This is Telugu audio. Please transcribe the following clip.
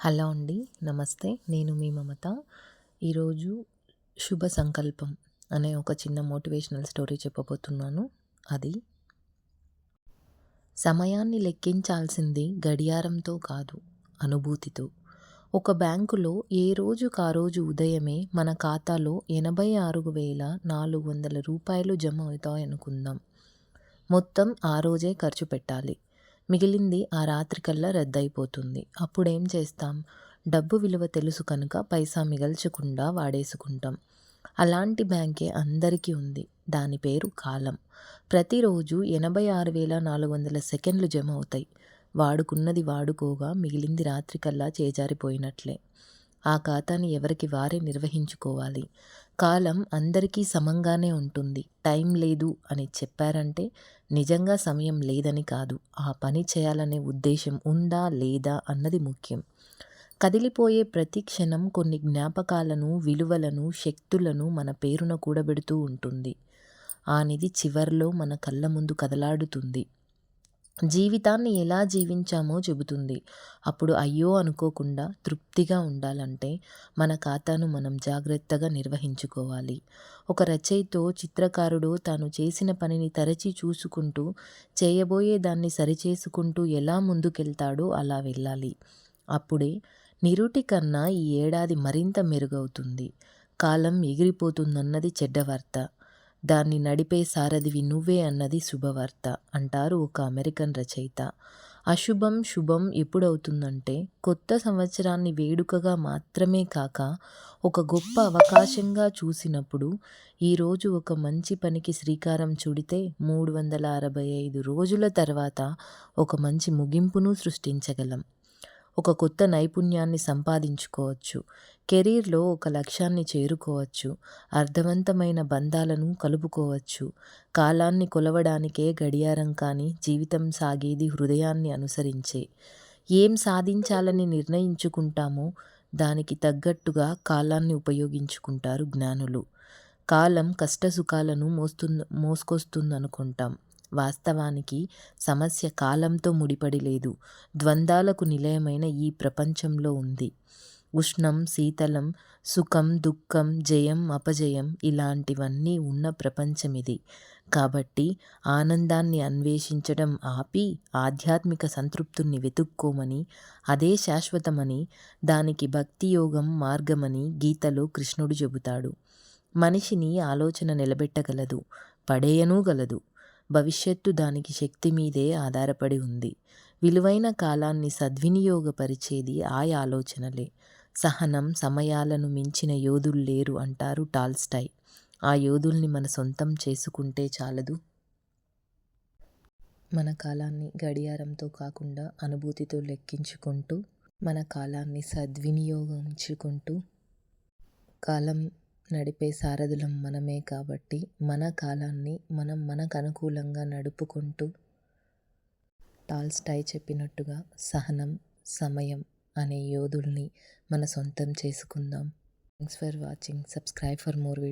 హలో అండి నమస్తే. నేను మీ మమత. ఈరోజు శుభ సంకల్పం అనే ఒక చిన్న మోటివేషనల్ స్టోరీ చెప్పబోతున్నాను. అది సమయాన్ని లెక్కించాల్సింది గడియారంతో కాదు అనుభూతితో. ఒక బ్యాంకులో ఏ రోజుకు ఆ రోజు ఉదయమే మన ఖాతాలో ఎనభై ఆరు వేల నాలుగు వందల రూపాయలు జమ అవుతాయనుకుందాం. మొత్తం ఆ రోజే ఖర్చు పెట్టాలి. మిగిలింది ఆ రాత్రికల్లా రద్దయిపోతుంది. అప్పుడేం చేస్తాం? డబ్బు విలువ తెలుసు కనుక పైసా మిగల్చకుండా వాడేసుకుంటాం. అలాంటి బ్యాంకే అందరికీ ఉంది. దాని పేరు కాలం. ప్రతిరోజు ఎనభై ఆరు వేల నాలుగు వందల సెకండ్లు జమ అవుతాయి. వాడుకున్నది వాడుకోగా మిగిలింది రాత్రికల్లా చేజారిపోయినట్లే. ఆ ఖాతాని ఎవరికి వారే నిర్వహించుకోవాలి. కాలం అందరికీ సమంగానే ఉంటుంది. టైం లేదు అని చెప్పారంటే నిజంగా సమయం లేదని కాదు. ఆ పని చేయాలనే ఉద్దేశం ఉందా లేదా అన్నది ముఖ్యం. కదిలిపోయే ప్రతి క్షణం కొన్ని జ్ఞాపకాలను విలువలను శక్తులను మన పేరున కూడబెడుతూ ఉంటుంది. ఆ నిధి చివర్లో మన కళ్ళ ముందు కదలాడుతుంది. జీవితాన్ని ఎలా జీవించామో చెబుతుంది. అప్పుడు అయ్యో అనుకోకుండా తృప్తిగా ఉండాలంటే మన ఖాతాను మనం జాగ్రత్తగా నిర్వహించుకోవాలి. ఒక రచయితో చిత్రకారుడు తాను చేసిన పనిని తరచి చూసుకుంటూ చేయబోయే దాన్ని సరిచేసుకుంటూ ఎలా ముందుకెళ్తాడో అలా వెళ్ళాలి. అప్పుడే నిరుటి కన్నా ఈ ఏడాది మరింత మెరుగవుతుంది. కాలం ఎగిరిపోతుందన్నది చెడ్డ వార్త. దాన్ని నడిపే సారథివి నువ్వే అన్నది శుభవార్త అంటారు ఒక అమెరికన్ రచయిత. అశుభం శుభం ఎప్పుడవుతుందంటే కొత్త సంవత్సరాన్ని వేడుకగా మాత్రమే కాక ఒక గొప్ప అవకాశంగా చూసినప్పుడు ఈరోజు ఒక మంచి పనికి శ్రీకారం చుడితే మూడు వందల అరవై ఐదు రోజుల తర్వాత ఒక మంచి ముగింపును సృష్టించగలం. ఒక కొత్త నైపుణ్యాన్ని సంపాదించుకోవచ్చు కెరీర్లో ఒక లక్ష్యాన్ని చేరుకోవచ్చు అర్థవంతమైన బంధాలను కలుపుకోవచ్చు. కాలాన్ని కొలవడానికే గడియారం కానీ జీవితం సాగేది హృదయాన్ని అనుసరించే. ఏం సాధించాలని నిర్ణయించుకుంటామో దానికి తగ్గట్టుగా కాలాన్ని ఉపయోగించుకుంటారు జ్ఞానులు. కాలం కష్టసుఖాలను మోస్తు మోసుకొస్తుందనుకుంటాం. వాస్తవానికి సమస్య కాలంతో ముడిపడి లేదు. ద్వంద్వాలకు నిలయమైన ఈ ప్రపంచంలో ఉంది. ఉష్ణం శీతలం సుఖం దుఃఖం జయం అపజయం ఇలాంటివన్నీ ఉన్న ప్రపంచం ఇది కాబట్టి ఆనందాన్ని అన్వేషించడం ఆపి ఆధ్యాత్మిక సంతృప్తుని వెతుక్కోమని అదే శాశ్వతమని దానికి భక్తి యోగం మార్గమని గీతలో కృష్ణుడు చెబుతాడు. మనిషిని ఆలోచన నిలబెట్టగలదు పడేయనూ గలదు భవిష్యత్తు దానికి శక్తి మీదే ఆధారపడి ఉంది. విలువైన కాలాన్ని సద్వినియోగపరిచేది ఆ ఆలోచనలే. సహనం సమయాలను మించిన యోధులు లేరు అంటారు టాల్స్టాయ్ ఆ యోధుల్ని మన సొంతం చేసుకుంటే చాలదు. మన కాలాన్ని గడియారంతో కాకుండా అనుభూతితో లెక్కించుకుంటూ మన కాలాన్ని సద్వినియోగించుకుంటూ కాలం నడిపే సారథులం మనమే కాబట్టి మన కాలాన్ని మనం మనకు అనుకూలంగా నడుపుకుంటూ టాల్స్టాయ్ చెప్పినట్టుగా సహనం సమయం అనే యోధుల్ని మన సొంతం చేసుకుందాం. Thanks for watching subscribe for more video